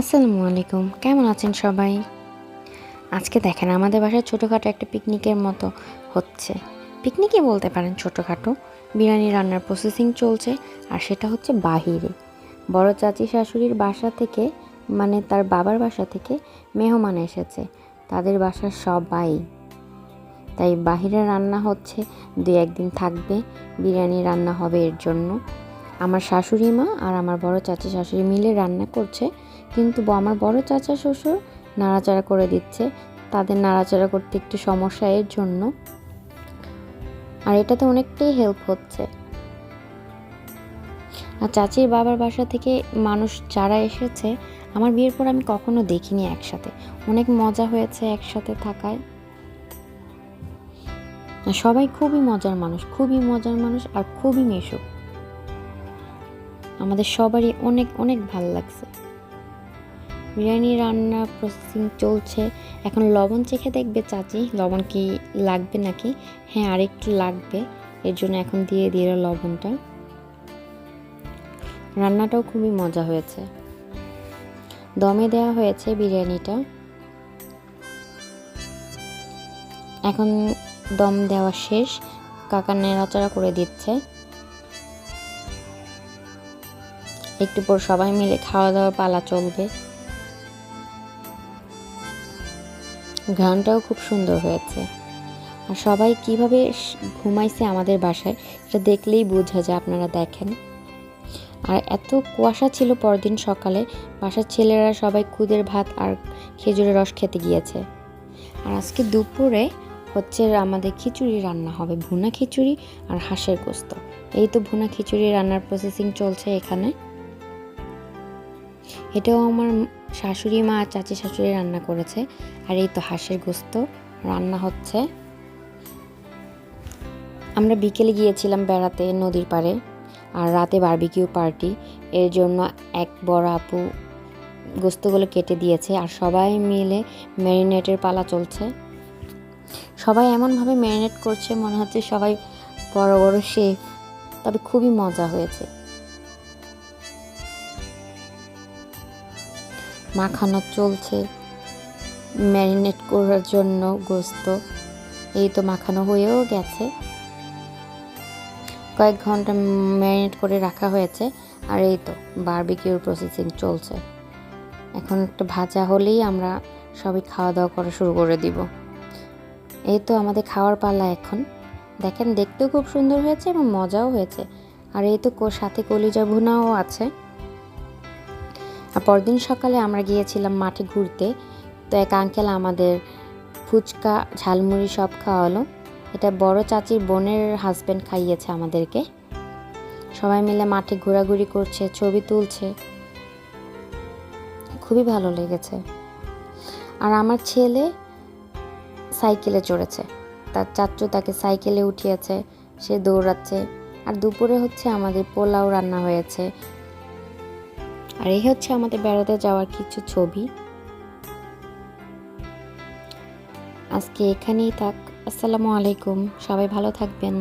আসসালামু আলাইকুম। কেমন আছেন সবাই? আজকে দেখেন আমাদের বাসায় ছোটোখাটো একটা পিকনিকের মতো হচ্ছে। পিকনিকই বলতে পারেন ছোটোখাটো। বিরিয়ানি রান্নার প্রসেসিং চলছে আর সেটা হচ্ছে বাহিরে। বড় চাচি শাশুড়ির বাসা থেকে মানে তার বাবার বাসা থেকে মেহমান এসেছে। তাদের বাসার সবাই। তাই বাহিরে রান্না হচ্ছে দু একদিন থাকবে, বিরিয়ানি রান্না হবে এর জন্য। আমার শাশুড়ি মা আর আমার বড় চাচা শাশুড়ি মিলে রান্না করছে, কিন্তু আমার বড় চাচা শ্বশুর নাড়াচাড়া করে দিচ্ছে। তাদের নাড়াচাড়া করতে একটু সমস্যা এর জন্য। আর এটাতে অনেকটাই হেল্প হচ্ছে। আর চাচির বাবার বাসা থেকে মানুষ যারা এসেছে, আমার বিয়ের পর আমি কখনো দেখিনি একসাথে। অনেক মজা হয়েছে একসাথে থাকায়। সবাই খুবই মজার মানুষ, খুবই মজার মানুষ আর খুবই মেশুক। আমাদের সবারই অনেক অনেক ভালো লাগছে। বিরিয়ানি রান্না প্রসেসিং চলছে। এখন লবণ চেখে দেখবে চাচি। লবণ কি লাগবে নাকি? হ্যাঁ আরেকটু লাগবে। এর জন্য এখন দিয়ে দিল লবণটা। রান্নাটাও খুবই মজা হয়েছে। দমে দেওয়া হয়েছে বিরিয়ানিটা। এখন দম দেওয়া শেষ। কাকা নেড়াচাড়া করে দিচ্ছে। একটু পর সবাই মিলে খাওয়া দাওয়া পালা চলবে। গানটাও খুব সুন্দর হয়েছে। আর সবাই কীভাবে ঘুমাইছে আমাদের বাসায়, এটা দেখলেই বোঝা যায় আপনারা দেখেন। আর এত কুয়াশা ছিল পরদিন সকালে, বাসার ছেলেরা সবাই খুদের ভাত আর খেজুরের রস খেতে গিয়েছে। আর আজকে দুপুরে হচ্ছে আমাদের খিচুড়ি রান্না হবে, ভুনা খিচুড়ি আর হাঁসের গোস্ত। এই তো ভুনা খিচুড়ি রান্নার প্রসেসিং চলছে এখানে। এটাও আমার শাশুড়ি মা আর চাচি শাশুড়ি রান্না করেছে। আর এই তো হাঁসের গোস্ত। রান্না হচ্ছে। আমরা বিকেলে গিয়েছিলাম বেড়াতে নদীর পাড়ে। আর রাতে বারবিকিউ পার্টি এর জন্য এক বড় আপু গোস্তগুলো কেটে দিয়েছে। আর সবাই মিলে ম্যারিনেটের পালা চলছে। সবাই এমনভাবে ম্যারিনেট করছে, মনে হচ্ছে সবাই বড় বড় শেফ তবে খুবই মজা হয়েছে। মাখানো চলছে। ম্যারিনেট করার জন্য গোস্ত। এই তো মাখানো হয়েও গেছে। কয়েক ঘণ্টা ম্যারিনেট করে রাখা হয়েছে। আর এই তো বারবিকিউর প্রসেসিং চলছে। এখন একটু ভাজা হলেই আমরা সবাই খাওয়া দাওয়া করা শুরু করে দিব। এই তো আমাদের খাওয়ার পালা এখন। দেখেন, দেখতেও খুব সুন্দর হয়েছে এবং মজাও হয়েছে। আর এই তো সাথে কলিজা ভুনাও আছে। পরদিন সকালে আমরা গিয়েছিলাম মাঠে ঘুরতে, তো এক আঙ্কেল আমাদের ফুচকা, ঝালমুড়ি সব খাওয়ালো। এটা বড় চাচির বোনের হাজব্যান্ড খাইয়েছে আমাদেরকে। সবাই মিলে মাঠে ঘোরাঘুরি করছে, ছবি তুলছে। খুবই ভালো লেগেছে। আর আমার ছেলে সাইকেলে চড়েছে। তার চাচু তাকে সাইকেলে উঠিয়েছে, সে দৌড়াচ্ছে। আর দুপুরে হচ্ছে আমাদের পোলাও রান্না হয়েছে। আর এই হচ্ছে আমাদের বেড়াতে যাওয়ার কিছু ছবি। আজকে এখানেই থাক। আসসালামু আলাইকুম। সবাই ভালো থাকবেন।